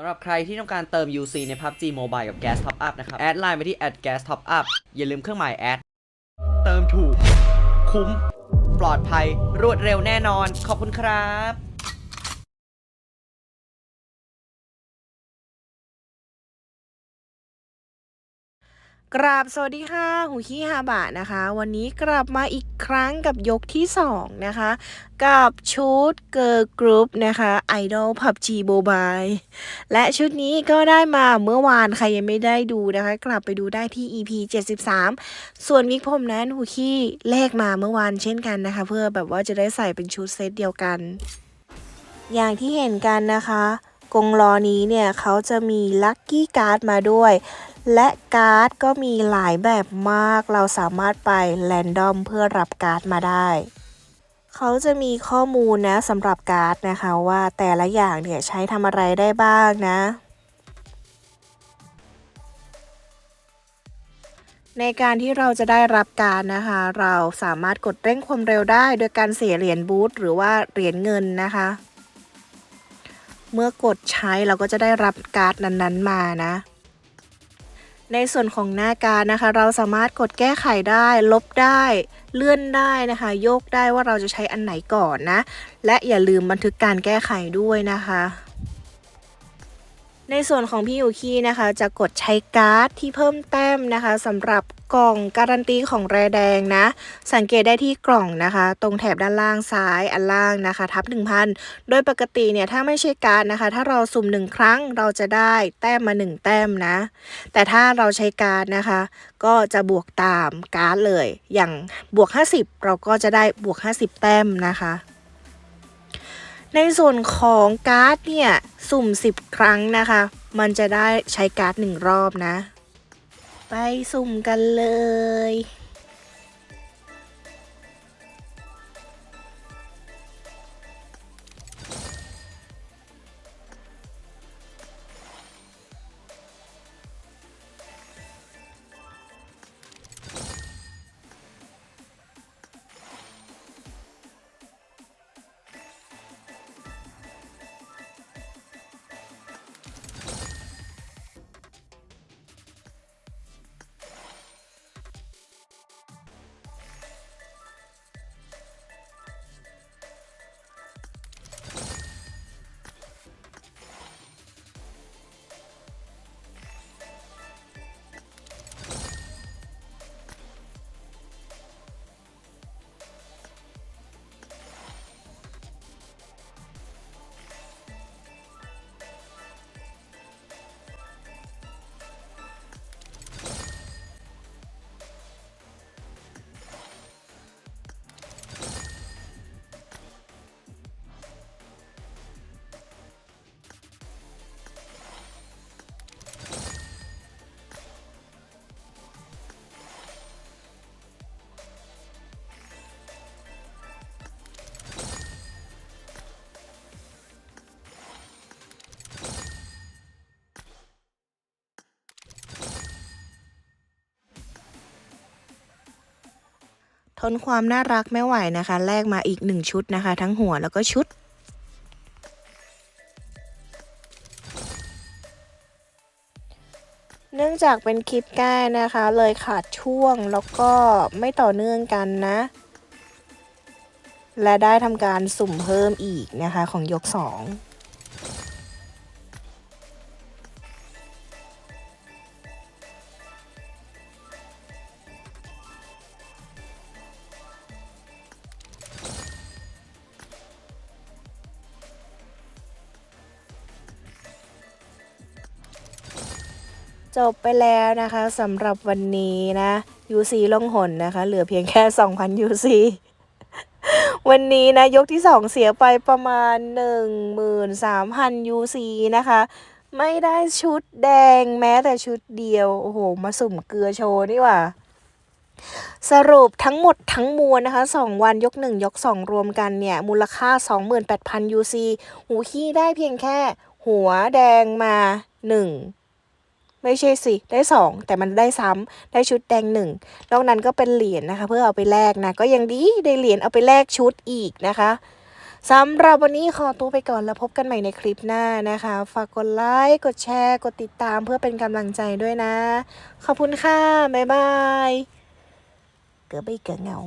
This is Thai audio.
สำหรับใครที่ต้องการเติม UC ใน PUBG Mobile กับ Gas Top Up นะครับ แอดไลน์ไปที่ @gas top up อย่าลืมเครื่องหมายแอด เติมถูก คุ้ม ปลอดภัย รวดเร็วแน่นอน ขอบคุณครับ กราบสวัสดีค่ะ หูขี้ฮาบะนะคะ วันนี้กลับมาอีกครั้งกับยกที่ 2 นะคะ กับชุดเกิร์ลกรุ๊ปนะคะ Idol PUBG Mobile และชุดนี้ก็ได้มาเมื่อวานใครยังไม่ได้ดูนะคะ กลับไปดูได้ที่ EP 73 ส่วนวิกผมนั้นหูขี้แลกมาเมื่อวานเช่นกันนะคะ เพื่อแบบว่าจะได้ใส่เป็นชุดเซตเดียวกัน อย่างที่เห็นกันนะคะกรงล้อนี้เนี่ยเขาจะมีลัคกี้การ์ดมาด้วย และการ์ดก็มีหลายแบบมาก เราสามารถไปแรนดอมเพื่อรับการ์ดมาได้ เขาจะมีข้อมูลนะสำหรับการ์ดนะคะว่าแต่ละอย่างเนี่ยใช้ทำอะไรได้บ้างนะในการที่เราจะได้รับการดนะคะ เราสามารถกดเร่งความเร็วได้ โดยการเสียเหรียญบูทหรือว่าเหรียญเงินนะคะ เมื่อกดใช้เราก็จะได้รับการ์ดนั้นๆมานะ ในส่วนของหน้าการนะคะ เราสามารถกดแก้ไขได้ ลบได้ เลื่อนได้นะคะโยกได้ว่าเราจะใช้อันไหนก่อนนะ และอย่าลืมบันทึกการแก้ไขด้วยนะคะ ในส่วนของพี่ยูคีนะคะ จะกดใช้การ์ดที่เพิ่มแต้มนะคะสำหรับ กล่องการันตีของแรแดงนะ สังเกตได้ที่กล่องนะคะ ตรงแถบด้านล่างซ้ายอันล่างนะคะ ทับ 1,000 โดยปกติเนี่ยถ้าไม่ใช่การนะคะ ถ้าเราสุ่มหนึ่งครั้งเราจะได้แต้มมา 1 แต้มนะ แต่ถ้าเราใช้การนะคะ ก็จะบวกตามการ์ดเลย อย่างบวก 50 เราก็จะได้บวก 50 แต้มนะคะในส่วนของการ์ดเนี่ย สุ่ม 10 ครั้งนะคะ มันจะได้ใช้การ์ดหนึ่งรอบนะ ไปสุ่มกันเลย ทนความน่ารักไม่ไหวนะคะ แลกมาอีกหนึ่งชุดนะคะ ทั้งหัวแล้วก็ชุด เนื่องจากเป็นคลิปแก้นะคะ เลยขาดช่วงแล้วก็ไม่ต่อเนื่องกันนะ และได้ทำการสุ่มเพิ่มอีกนะคะของยก2 จบไปแล้วนะคะสำหรับวันนี้นะ UC ลงหนนะคะ เหลือเพียงแค่ 2,000 UC วันนี้นะ ยกที่ 2 เสียไปประมาณ 13,000 UC นะคะ ไม่ได้ชุดแดงแม้แต่ชุดเดียว โอ้โห มาสุ่มเกลือโชว์นี่หว่าสรุปทั้งหมดทั้งมวลนะคะ 2 วันยก 1 ยก 2 รวมกันเนี่ย มูลค่า 28,000 UC หูขี้ได้เพียงแค่หัวแดงมา 1 ไม่ใช่สิ ได้ 2 แต่มันได้ซ้ำได้ชุดแดงหนึ่งนอกนั้นก็เป็นเหรียญนะคะ เพื่อเอาไปแลกนะก็ยังดีได้เหรียญเอาไปแลกชุดอีกนะคะสำหรับวันนี้ขอตัวไปก่อนแล้วพบกันใหม่ในคลิปหน้านะคะ ฝากกดไลค์กดแชร์ กดติดตามเพื่อเป็นกำลังใจด้วยนะ ขอบคุณค่ะ บ๊ายบาย เกือบไปเกือเงา